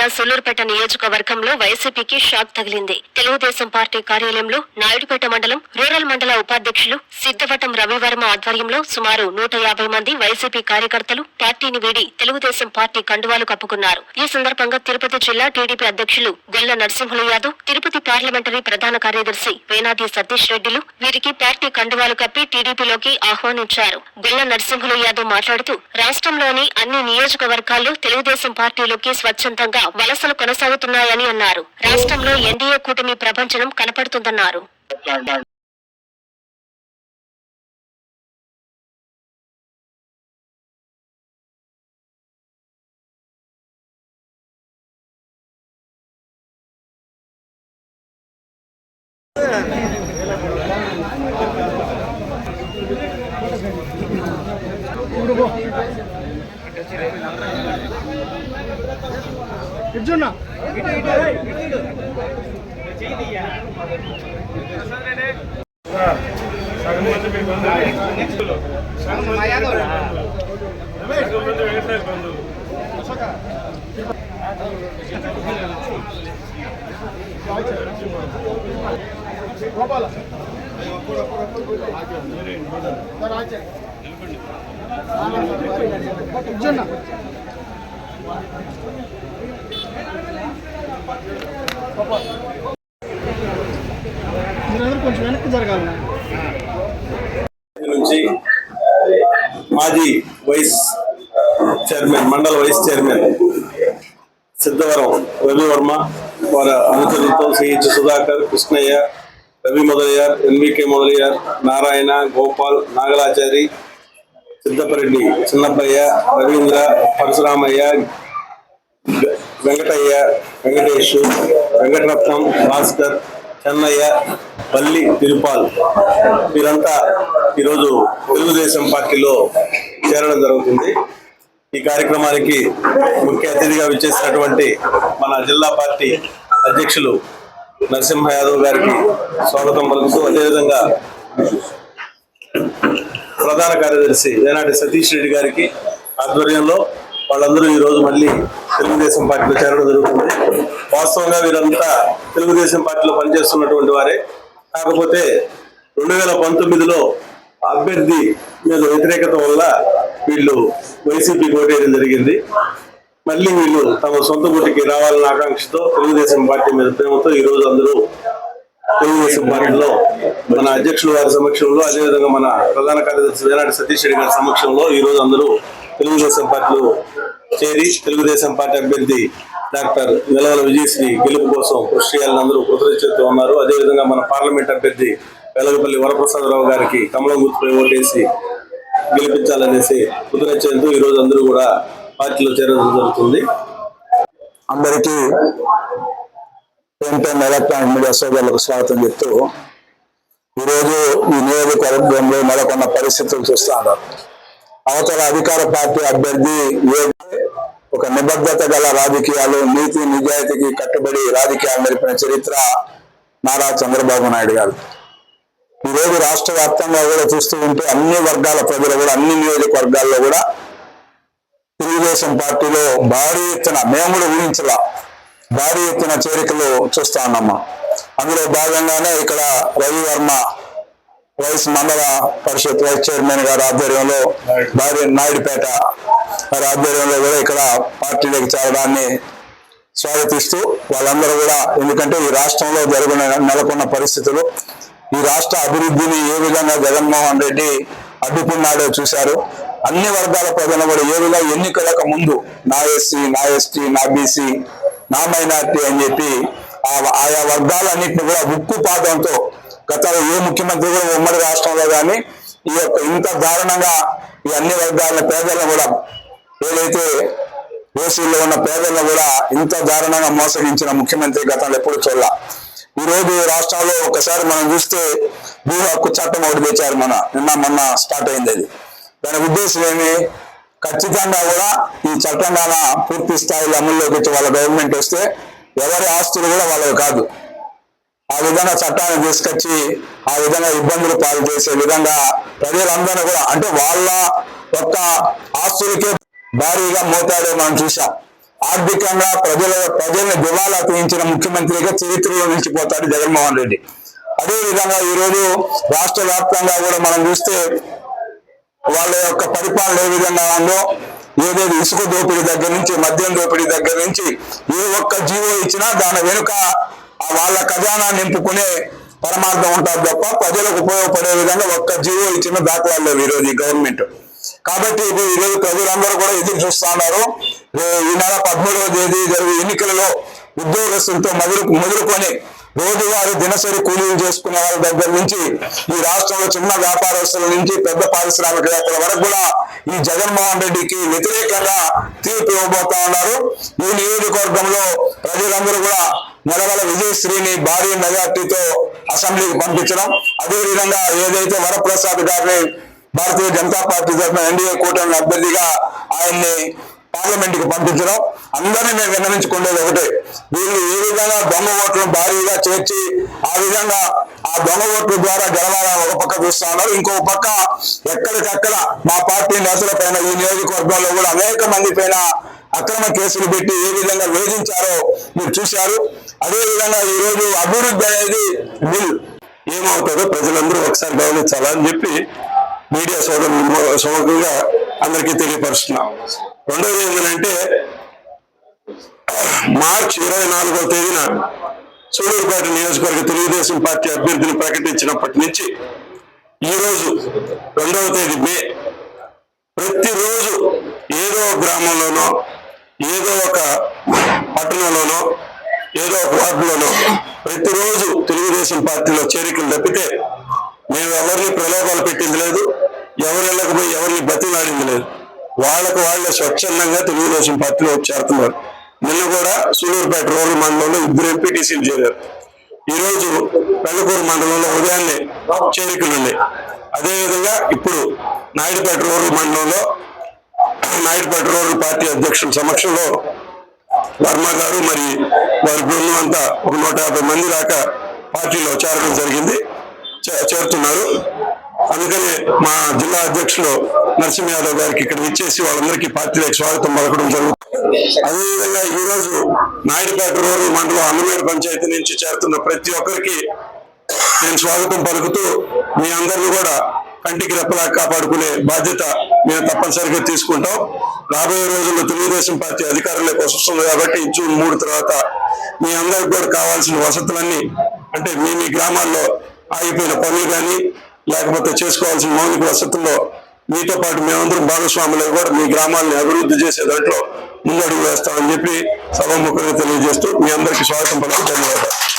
జిల్లా సూలూరుపేట నియోజకవర్గంలో వైసీపీకి షాక్ తగిలింది. తెలుగుదేశం పార్టీ కార్యాలయంలో నాయుడుపేట మండలం రూరల్ మండల ఉపాధ్యక్షులు సిద్ధవటం రవివర్మ ఆధ్వర్యంలో సుమారు నూట యాభై మంది వైసీపీ కార్యకర్తలు పార్టీని వీడి తెలుగుదేశం పార్టీ కండువాలు కప్పుకున్నారు. ఈ సందర్భంగా తిరుపతి జిల్లా టీడీపీ అధ్యక్షులు గొల్ల నరసింహులు యాదవ్ తిరుపతి పార్లమెంటరీ ప్రధాన కార్యదర్శి వేనాది సతీష్ రెడ్డిలు వీరికి పార్టీ కండువాలు కప్పి టీడీపీలోకి ఆహ్వానించారు. గొల్ల నరసింహులు యాదవ్ మాట్లాడుతూ రాష్ట్రంలోని అన్ని నియోజకవర్గాల్లో తెలుగుదేశం పార్టీలోకి స్వచ్ఛందంగా వలసలు కొనసాగుతున్నాయని అన్నారు. రాష్ట్రంలో ఎన్డీఏ కూటమి ప్రపంచనం కనపడుతుందన్నారు. ఇచ్చున్నా సగం మంది మీ బంధువులు సగం మంది సగం మంది వ్యవసాయ బంధువులు గోపాల మీరందరూ కొంచెం వెనక్కి జరగాలి నుంచి మాజీ వైస్ చైర్మన్ మండల వైస్ చైర్మన్ సిద్ధవరం రవివర్మ వారి అనుచరులతో సిహెచ్ సుధాకర్ కృష్ణయ్య రవి మొదలయ్యార్ ఎన్వికే మొదలయ్యార్ నారాయణ గోపాల్ నాగలాచారి సిద్ధపరెడ్డి చిన్నప్పయ్య రవీంద్ర పరశురామయ్య వెంకటయ్య వెంకటేష్ వెంకటరత్నం భాస్కర్ చెన్నయ్య పల్లి తిరుపాల్. వీరంతా ఈరోజు తెలుగుదేశం పార్టీలో చేరడం జరుగుతుంది. ఈ కార్యక్రమానికి ముఖ్య అతిథిగా విచ్చేసినటువంటి మన జిల్లా పార్టీ అధ్యక్షులు నరసింహ యాదవ్ గారికి స్వాగతం పలుకుతూ అదేవిధంగా ప్రధాన కార్యదర్శి ఏనాటి సతీష్ రెడ్డి గారికి ఆధ్వర్యంలో వాళ్ళందరూ ఈ రోజు మళ్ళీ తెలుగుదేశం పార్టీలో చేరడం జరుగుతుంది. వాస్తవంగా వీరంతా తెలుగుదేశం పార్టీలో పనిచేస్తున్నటువంటి వారే. కాకపోతే రెండు వేల పంతొమ్మిదిలో అభ్యర్థి మీద వ్యతిరేకత వల్ల వీళ్ళు వైసీపీ ఓటేయడం జరిగింది. మళ్ళీ వీళ్ళు తమ సొంత గుటికి రావాలన్న ఆకాంక్షతో తెలుగుదేశం పార్టీ మీద ప్రేమతో ఈ రోజు అందరూ తెలుగుదేశం పార్టీలో మన అధ్యక్షుడు వారి సమక్షంలో అదేవిధంగా మన ప్రధాన కార్యదర్శి వేనాటి సతీష్ రెడ్డి గారి సమక్షంలో ఈ రోజు అందరూ తెలుగుదేశం పార్టీలో చేరి తెలుగుదేశం పార్టీ అభ్యర్థి డాక్టర్ వెలవల విజయశ్రీ గెలుపు కోసం కృషి చేయాలని అందరూ కృతజ్ఞతతో ఉన్నారు. అదేవిధంగా మన పార్లమెంట్ అభ్యర్థి వెలగపల్లి వరప్రసాదరావు గారికి కమలం గుర్తుపై ఓటేసి గెలిపించాలనేసి కృతజ్ఞతతో ఈ రోజు అందరూ కూడా పార్టీలో చేరడం జరుగుతుంది. అందరికీ ఎలక్ట్రానిక్ మీడియా సోదరులకు స్వాగతం చెప్తూ ఈరోజు ఈ నియోజకవర్గంలో నెలకొన్న పరిస్థితులు చూస్తాను అవతల అధికార పార్టీ అభ్యర్థి ఒక నిబద్ధత గల రాజకీయాలు నీతి నిజాయితీకి కట్టుబడి రాజకీయాలు నడిపిన చరిత్ర నారా చంద్రబాబు నాయుడు గారు. ఈ రోజు రాష్ట్ర వ్యాప్తంగా కూడా చూస్తూ ఉంటే అన్ని వర్గాల ప్రజలు కూడా అన్ని నియోజకవర్గాల్లో కూడా తెలుగుదేశం పార్టీలో భారీ ఎత్తున మేము కూడా ఊహించలా భారీ ఎత్తున చేరికలు చూస్తా ఉన్నాము? అందులో భాగంగానే ఇక్కడ రవివర్మ వైస్ మండల పరిషత్ వైస్ చైర్మన్ గారి ఆధ్వర్యంలో భారీ నాయుడుపేట గారి ఆధ్వర్యంలో కూడా ఇక్కడ పార్టీలోకి చేరడాన్ని స్వాగతిస్తూ వాళ్ళందరూ కూడా ఎందుకంటే ఈ రాష్ట్రంలో జరుగున నెలకొన్న పరిస్థితులు. ఈ రాష్ట్ర అభివృద్ధిని ఏ విధంగా జగన్మోహన్ రెడ్డి అడ్డుకున్నాడో చూశారు. అన్ని వర్గాల ప్రజలు కూడా ఏ విధంగా ఎన్నికలకు ముందు నా ఎస్సీ నా ఎస్టీ నా బీసీ నా మైనార్టీ అని చెప్పి ఆ- ఆయా వర్గాలన్నింటినీ కూడా ఉక్కుపాతంతో గతంలో ఏ ముఖ్యమంత్రి కూడా ఉమ్మడి రాష్ట్రంలో కానీ ఈ యొక్క ఇంత దారుణంగా ఈ అన్ని వర్గాల పేదలను కూడా ఏదైతే ఓసీల్లో ఉన్న పేదలను కూడా ఇంత దారుణంగా మోసగించిన ముఖ్యమంత్రి గతంలో ఎప్పుడు చూడాల. ఈ రోజు రాష్ట్రాల్లో ఒకసారి మనం చూస్తే భూ హక్కు చట్టం ఒకటి తెచ్చారు మన నిన్న మొన్న స్టార్ట్ అయింది అది. దాని ఉద్దేశం ఏమి? ఖచ్చితంగా కూడా ఈ చట్టం పూర్తి స్థాయిలో అమల్లోకి వచ్చి వాళ్ళ గవర్నమెంట్ వస్తే ఎవరి ఆస్తులు కూడా వాళ్ళవి కాదు. ఆ విధంగా చట్టాన్ని తీసుకొచ్చి ఆ విధంగా ఇబ్బందులు పాలు చేసే విధంగా ప్రజలందరూ కూడా అంటే వాళ్ళ యొక్క ఆస్తులకే భారీగా మోతాడే మనం చూసాం ఆర్థికంగా ప్రజల ప్రజల్ని దివాలా తీయించిన ముఖ్యమంత్రిగా చరిత్రలో నిలిచిపోతాడు జగన్మోహన్ రెడ్డి. అదే విధంగా ఈ రోజు రాష్ట్ర వ్యాప్తంగా కూడా మనం చూస్తే వాళ్ళ యొక్క పరిపాలన ఏ విధంగా ఉందో ఏదేది ఇసుక దోపిడీ దగ్గర నుంచి మద్యం దోపిడీ దగ్గర నుంచి ఏ ఒక్క జీవో ఇచ్చినా దాని వెనుక ఆ వాళ్ళ ఖజానా నింపుకునే పరమార్థం ఉంటుంది తప్ప ప్రజలకు ఉపయోగపడే విధంగా ఒక్క జీవో ఇచ్చిన దాఖలాలు లేవు ఈరోజు ఈ గవర్నమెంట్. కాబట్టి ఇది ఈరోజు ప్రజలందరూ కూడా ఎదురు చూస్తున్నారు ఈ నెల పదమూడవ తేదీ జరిగే ఎన్నికలలో ఉద్యోగస్తులతో మొదలు మొదలుకొని రోజువారీ దినసరి కూలీలు చేసుకునే వాళ్ళ దగ్గర నుంచి ఈ రాష్ట్రంలో చిన్న వ్యాపారస్తుల నుంచి పెద్ద పారిశ్రామికవేత్తల వరకు కూడా ఈ జగన్మోహన్ రెడ్డికి వ్యతిరేకంగా తీర్పు ఇవ్వబోతా ఉన్నారు. ఈ నియోజకవర్గంలో ప్రజలందరూ కూడా నెలవల విజయశ్రీని భారీ మెజార్టీతో అసెంబ్లీకి పంపించడం అదే విధంగా ఏదైతే వరప్రసాద్ గారిని భారతీయ జనతా పార్టీ తరఫున ఎన్డీఏ కూటమి అభ్యర్థిగా ఆయన్ని పార్లమెంట్కి పంపించడం అందరినీ మేము విన్నవించుకునేది ఒకటే. వీళ్ళు ఏ విధంగా దొంగ ఓట్లను భారీగా చేర్చి ఆ విధంగా ఆ దొంగ ఓట్ల ద్వారా గెలవాలని ఒక పక్క చూస్తా ఉన్నారు. ఇంకో పక్క ఎక్కడికక్కడ మా పార్టీ నేతల పైన ఈ నియోజకవర్గంలో కూడా అనేక మంది పైన అక్రమ కేసులు పెట్టి ఏ విధంగా వేధించారో మీరు చూశారు. అదే విధంగా ఈ రోజు అభివృద్ధి అనేది బిల్ ఏమవుతుందో ప్రజలందరూ ఒకసారి గమనించాలని చెప్పి మీడియా సోదరులు సోదరులుగా అందరికీ తెలియపరుస్తున్నాం. రెండవది ఏంటంటే మార్చి ఇరవై నాలుగో తేదీన సూలూరుపేట నియోజకవర్గ తెలుగుదేశం పార్టీ అభ్యర్థిని ప్రకటించినప్పటి నుంచి ఈ రోజు రెండవ తేదీ మే. ప్రతిరోజు ఏదో ఒక గ్రామంలోనో ఏదో ఒక పట్టణంలోనో ఏదో ఒక వార్డులోనో ప్రతిరోజు తెలుగుదేశం పార్టీలో చేరికలు తప్పితే మేము ఎవరిని ప్రలోభాలు పెట్టింది లేదు ఎవరి వెళ్ళకపోయి పోయి ఎవరిని బతిలాడింది లేదు. వాళ్ళకు వాళ్ళే స్వచ్ఛందంగా తెలుగుదేశం పార్టీలో చేరుతున్నారు. నిన్న కూడా సూలూరుపేట రోడ్డు మండలంలో ఇద్దరు ఎంపీటీసీలు చేరారు. ఈ రోజు పెళ్ళకూరు మండలంలో ఉదయాన్నే చేరికలు అదేవిధంగా ఇప్పుడు నాయుడుపేట రోడ్డు మండలంలో నాయుడుపేట రోడ్డు పార్టీ అధ్యక్షుల సమక్షంలో వర్మ గారు మరి వారి బృందం అంతా ఒక నూట యాభై మంది దాకా పార్టీలో చేరడం జరిగింది. చే- చేరుతున్నారు. అందుకని మా జిల్లా అధ్యక్షులు నరసింహ యాదవ్ గారికి ఇక్కడ ఇచ్చేసి వాళ్ళందరికీ పార్టీలకు స్వాగతం పలకడం జరుగుతుంది. అదేవిధంగా ఈ రోజు నాయుడుపేట రూరల్ మండలం అన్నమేడు పంచాయతీ నుంచి చేరుతున్న ప్రతి ఒక్కరికి నేను స్వాగతం పలుకుతూ మీ అందరిని కూడా కంటికి రెప్పలా కాపాడుకునే బాధ్యత మేము తప్పనిసరిగా తీసుకుంటాం. రాబోయే రోజుల్లో తెలుగుదేశం పార్టీ అధికారంలోకి వస్తుంది కాబట్టి జూన్ మూడు తర్వాత మీ అందరికి కూడా కావాల్సిన వసతులన్నీ అంటే మీ మీ గ్రామాల్లో ఆగిపోయిన పనులు కానీ లేకపోతే చేసుకోవాల్సిన మౌలిక వసతుల్లో మీతో పాటు మేమందరం భాగస్వాములు కూడా మీ గ్రామాలను అభివృద్ధి చేసే దాంట్లో ముందడుగు వేస్తామని చెప్పి సభాముఖంగా తెలియజేస్తూ మీ అందరికీ స్వాగతం పలుకు ధన్యవాదాలు.